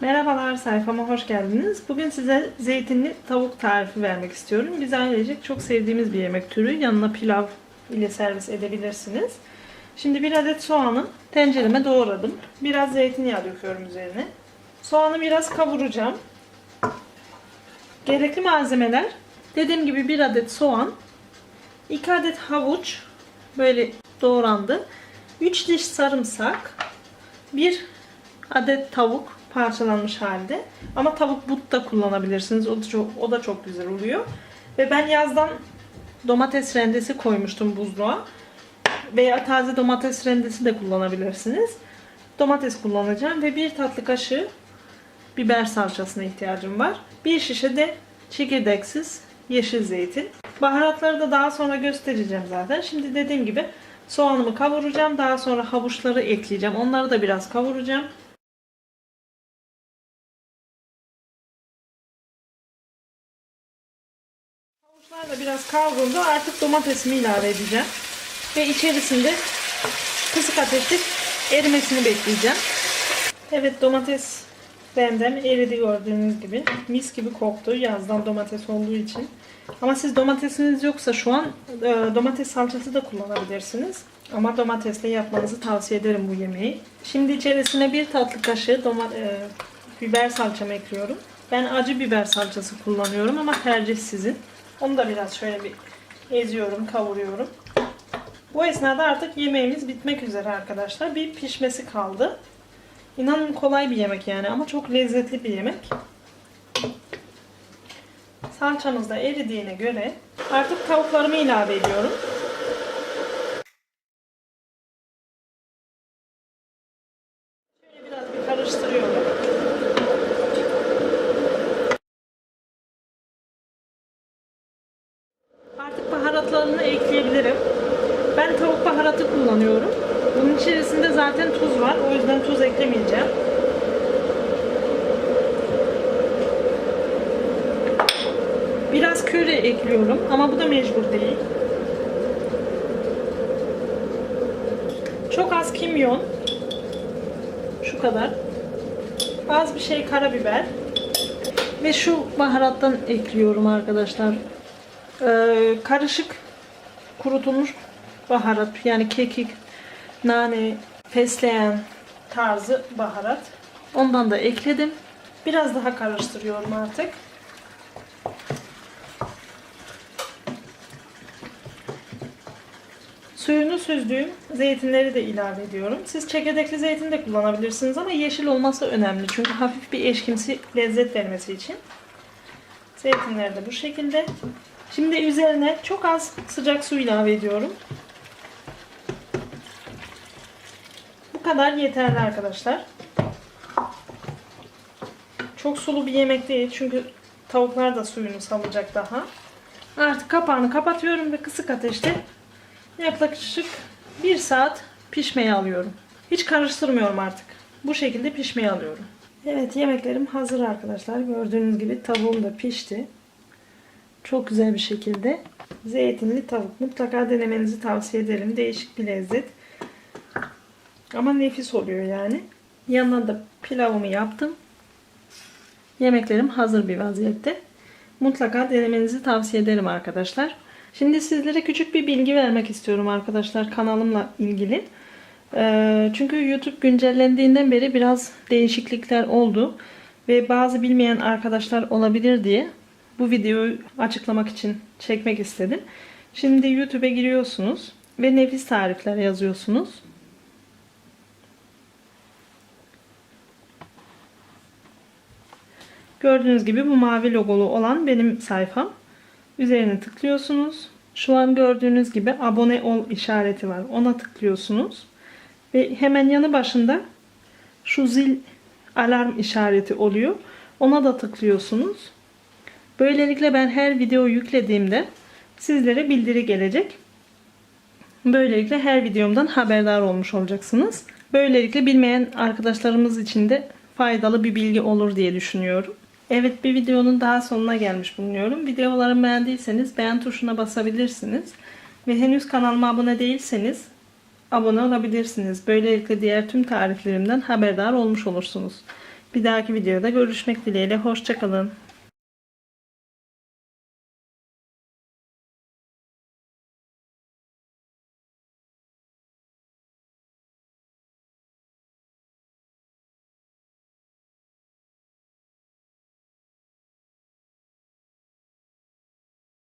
Merhabalar sayfama hoş geldiniz. Bugün size zeytinli tavuk tarifi vermek istiyorum. Biz ailecek çok sevdiğimiz bir yemek türü. Yanına pilav ile servis edebilirsiniz. Şimdi bir adet soğanı tencereme doğradım. Biraz zeytinyağı döküyorum üzerine. Soğanı biraz kavuracağım. Gerekli malzemeler dediğim gibi bir adet soğan, 2 adet havuç böyle doğrandı. 3 diş sarımsak, 1 adet tavuk parçalanmış halde. Ama tavuk but da kullanabilirsiniz. O da çok, o da çok güzel oluyor. Ve ben yazdan domates rendesi koymuştum buzluğa. Veya taze domates rendesi de kullanabilirsiniz. Domates kullanacağım ve bir tatlı kaşığı biber salçasına ihtiyacım var. Bir şişe de çekirdeksiz yeşil zeytin. Baharatları da daha sonra göstereceğim zaten. Şimdi dediğim gibi soğanımı kavuracağım. Daha sonra havuçları ekleyeceğim. Onları da biraz kavuracağım. Biraz kavruldu. Artık domatesimi ilave edeceğim. Ve içerisinde kısık ateşte erimesini bekleyeceğim. Evet domates benden eridi gördüğünüz gibi. Mis gibi koktu yazdan domates olduğu için. Ama siz domatesiniz yoksa şu an e, domates salçası da kullanabilirsiniz. Ama domatesle yapmanızı tavsiye ederim bu yemeği. Şimdi içerisine bir tatlı kaşığı e, biber salçamı ekliyorum. Ben acı biber salçası kullanıyorum ama tercih sizin. Onu da biraz şöyle bir eziyorum, kavuruyorum. Bu esnada artık yemeğimiz bitmek üzere arkadaşlar. Bir pişmesi kaldı. İnanın kolay bir yemek yani ama çok lezzetli bir yemek. Salçamız da eridiğine göre artık tavuklarımı ilave ediyorum. Şöyle biraz bir karıştırıyorum. Artık ekleyebilirim. Ben tavuk baharatı kullanıyorum. Bunun içerisinde zaten tuz var. O yüzden tuz eklemeyeceğim. Biraz köri ekliyorum ama bu da mecbur değil. Çok az kimyon. Şu kadar. Az bir şey karabiber. Ve şu baharattan ekliyorum arkadaşlar. Ee, karışık kurutulmuş baharat yani kekik, nane, fesleğen tarzı baharat. Ondan da ekledim. Biraz daha karıştırıyorum artık. Suyunu süzdüğüm zeytinleri de ilave ediyorum. Siz çekirdekli zeytin de kullanabilirsiniz ama yeşil olması önemli. Çünkü hafif bir eşkimsi lezzet vermesi için. Zeytinleri de bu şekilde. Şimdi üzerine çok az sıcak su ilave ediyorum. Bu kadar yeterli arkadaşlar. Çok sulu bir yemek değil çünkü tavuklar da suyunu salacak daha. Artık kapağını kapatıyorum ve kısık ateşte yaklaşık 1 saat pişmeye alıyorum. Hiç karıştırmıyorum artık. Bu şekilde pişmeye alıyorum. Evet yemeklerim hazır arkadaşlar. Gördüğünüz gibi tavuğum da pişti. Çok güzel bir şekilde. Zeytinli tavuk. Mutlaka denemenizi tavsiye ederim. Değişik bir lezzet. Ama nefis oluyor yani. Yanına da pilavımı yaptım. Yemeklerim hazır bir vaziyette. Mutlaka denemenizi tavsiye ederim arkadaşlar. Şimdi sizlere küçük bir bilgi vermek istiyorum arkadaşlar kanalımla ilgili. Ee, çünkü YouTube güncellendiğinden beri biraz değişiklikler oldu. Ve bazı bilmeyen arkadaşlar olabilir diye bu videoyu açıklamak için çekmek istedim. Şimdi YouTube'e giriyorsunuz ve nefis tarifler yazıyorsunuz. Gördüğünüz gibi bu mavi logolu olan benim sayfam. Üzerine tıklıyorsunuz. Şu an gördüğünüz gibi abone ol işareti var. Ona tıklıyorsunuz. Ve hemen yanı başında şu zil alarm işareti oluyor. Ona da tıklıyorsunuz. Böylelikle ben her video yüklediğimde sizlere bildiri gelecek. Böylelikle her videomdan haberdar olmuş olacaksınız. Böylelikle bilmeyen arkadaşlarımız için de faydalı bir bilgi olur diye düşünüyorum. Evet bir videonun daha sonuna gelmiş bulunuyorum. Videolarımı beğendiyseniz beğen tuşuna basabilirsiniz. Ve henüz kanalıma abone değilseniz abone olabilirsiniz. Böylelikle diğer tüm tariflerimden haberdar olmuş olursunuz. Bir dahaki videoda görüşmek dileğiyle. Hoşçakalın.